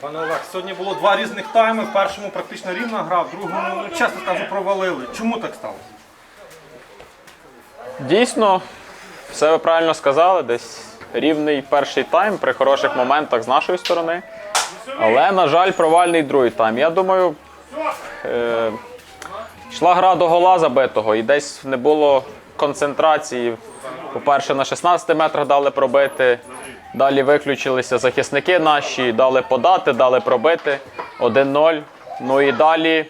Пане Олег, сьогодні було два різних тайми. В першому практично рівна гра, в другому, ну, чесно кажу, провалили. Чому так сталося? Дійсно, все ви правильно сказали. Десь рівний перший тайм при хороших моментах з нашої сторони. Але, на жаль, провальний другий тайм. Я думаю, е, йшла гра до гола забитого і десь не було концентрації. По-перше, на 16 метрах дали пробити. Далі виключилися захисники наші, дали подати, дали пробити 1-0. Ну і далі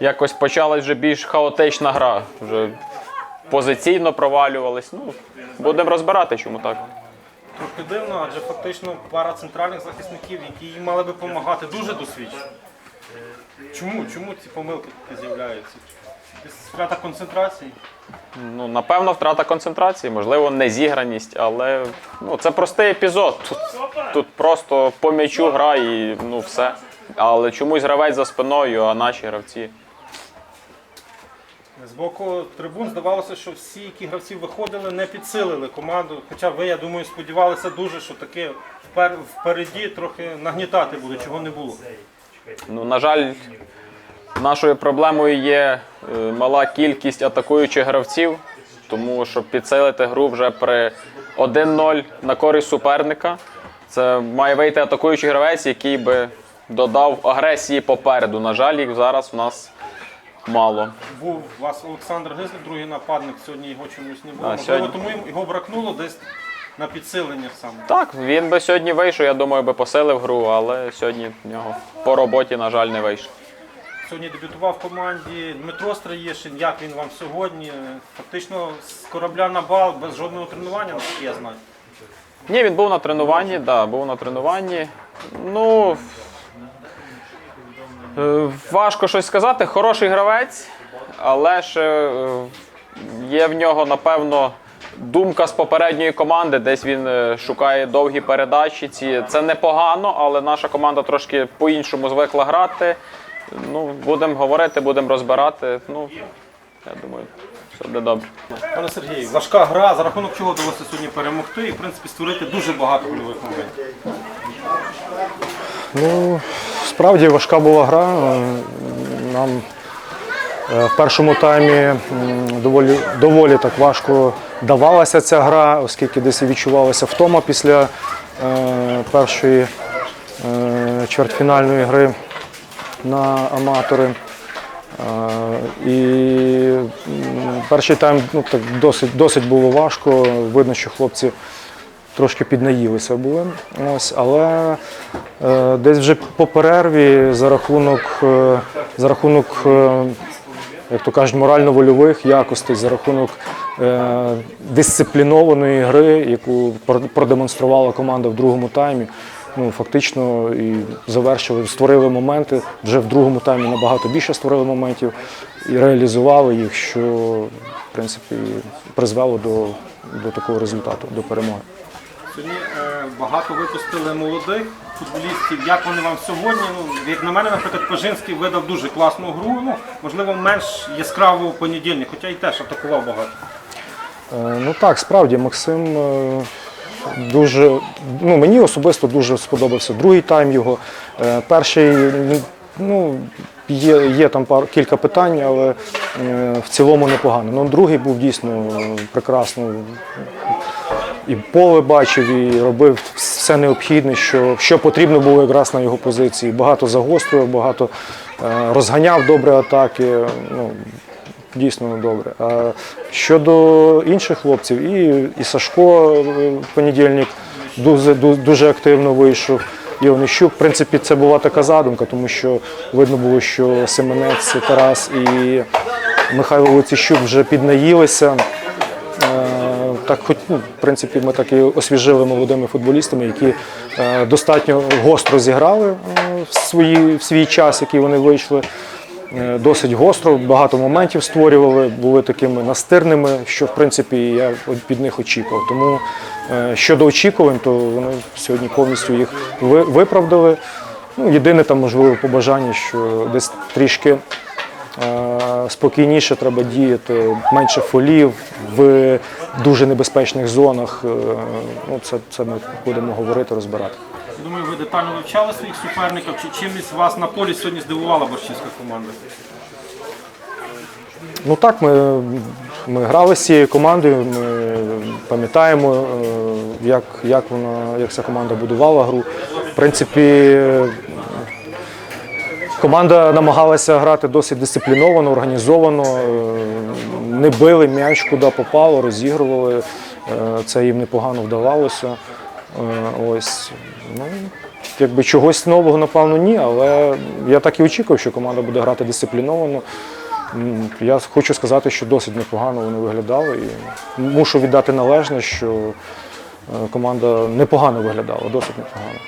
якось почалась вже більш хаотична гра. Вже позиційно провалювались. Ну, будемо розбирати, чому так. Трохи дивно, адже фактично пара центральних захисників, які їм мали би допомагати, дуже досвідчені. Чому? Чому ці помилки з'являються? Десь втрата концентрації? Ну, напевно, втрата концентрації, можливо, незіграність, але ну, це простий епізод. Тут, тут просто по м'ячу гра і ну, все. Але чомусь гравець за спиною, а наші гравці. З боку трибун здавалося, що всі, які гравці виходили, не підсилили команду. Хоча ви, я думаю, сподівалися дуже, що таки впер- впереді трохи нагнітати буде, чого не було. Ну, на жаль, нашою проблемою є е, мала кількість атакуючих гравців, тому щоб підсилити гру вже при 1-0 на користь суперника. Це має вийти атакуючий гравець, який би додав агресії попереду. На жаль, їх зараз у нас мало. Був у вас Олександр Гизлик, другий нападник, сьогодні його чомусь не було. А, сьогодні- тому його бракнуло десь на підсилення саме. Так, він би сьогодні вийшов, я думаю, би посилив гру, але сьогодні в нього по роботі, на жаль, не вийшло. Сьогодні дебютував в команді Дмитро Страєшин. Як він вам сьогодні? Фактично з корабля на бал без жодного тренування, наскільки я знаю. Ні, він був на тренуванні, да, був на тренуванні. Ну. е, Важко щось сказати. Хороший гравець, але ж е, є в нього, напевно, думка з попередньої команди. Десь він е, шукає довгі передачі. Ці. Це непогано, але наша команда трошки по-іншому звикла грати. Ну, будемо говорити, будемо розбирати. Ну, я думаю, все буде добре. Пане Сергію, важка гра, за рахунок чого вдалося сьогодні перемогти і, в принципі, створити дуже багато гольових моментів. Ну, справді важка була гра. Нам е, в першому таймі доволі, доволі так важко давалася ця гра, оскільки десь відчувалася втома після е, першої е, чвертьфінальної гри на аматори. І перший тайм ну, так, досить, досить було важко. Видно, що хлопці трошки піднаїлися були. Ось, але е, десь вже по перерві за рахунок, е, за рахунок е, як то кажуть, морально-вольових якостей, за рахунок дисциплінованої гри, яку пр- продемонструвала команда в другому таймі. Ну, фактично і завершили, створили моменти. Вже в другому таймі набагато більше створили моментів і реалізували їх, що в принципі призвело до, до такого результату, до перемоги. Сьогодні е, багато випустили молодих футболістів. Як вони вам сьогодні? Ну, як на мене, наприклад, Пажинський видав дуже класну гру. Ну, можливо, менш яскраво понедільник, хоча і теж атакував багато. Е, Ну так, справді Максим е, дуже, ну мені особисто дуже сподобався другий тайм його. Е, Перший, ну, ну є, є там пар, кілька питань, але е, в цілому непогано. Ну, другий був дійсно прекрасно. І поле бачив, і робив все необхідне, що, що потрібно було якраз на його позиції. Багато загострював, багато е, розганяв добре атаки. Ну, дійсно добре. А щодо інших хлопців, і, і Сашко е, в понедільник дуже, ду- дуже активно вийшов. І Онищук, в принципі, це була така задумка, тому що видно було, що Семенець, Тарас і Михайло Луціщук вже піднаїлися. Е, Так, хоч, ну, в принципі, ми так і освіжили молодими футболістами, які е, достатньо гостро зіграли е, в, свої, в свій час, який вони вийшли. Е, Досить гостро, багато моментів створювали, були такими настирними, що в принципі я під них очікував. Тому е, щодо очікувань, то вони сьогодні повністю їх виправдали. Ну, єдине там можливо побажання, що десь трішки Е, спокійніше треба діяти, менше фолів в дуже небезпечних зонах. Ну, це, це ми будемо говорити, розбирати. Думаю, ви детально вивчали своїх суперників. Чи чимось вас на полі сьогодні здивувала борщівська команда? Ну так, ми, ми грали з цією командою, ми пам'ятаємо, е, як, як, вона, як ця команда будувала гру. В принципі, команда намагалася грати досить дисципліновано, організовано, е, не били м'яч, куди попало, розігрували. Е, Це їм непогано вдавалося. Е, Ось. Ну, якби чогось нового, напевно, ні, але я так і очікував, що команда буде грати дисципліновано. Я хочу сказати, що досить непогано вони виглядали. І мушу віддати належне, що е, команда непогано виглядала, досить непогано.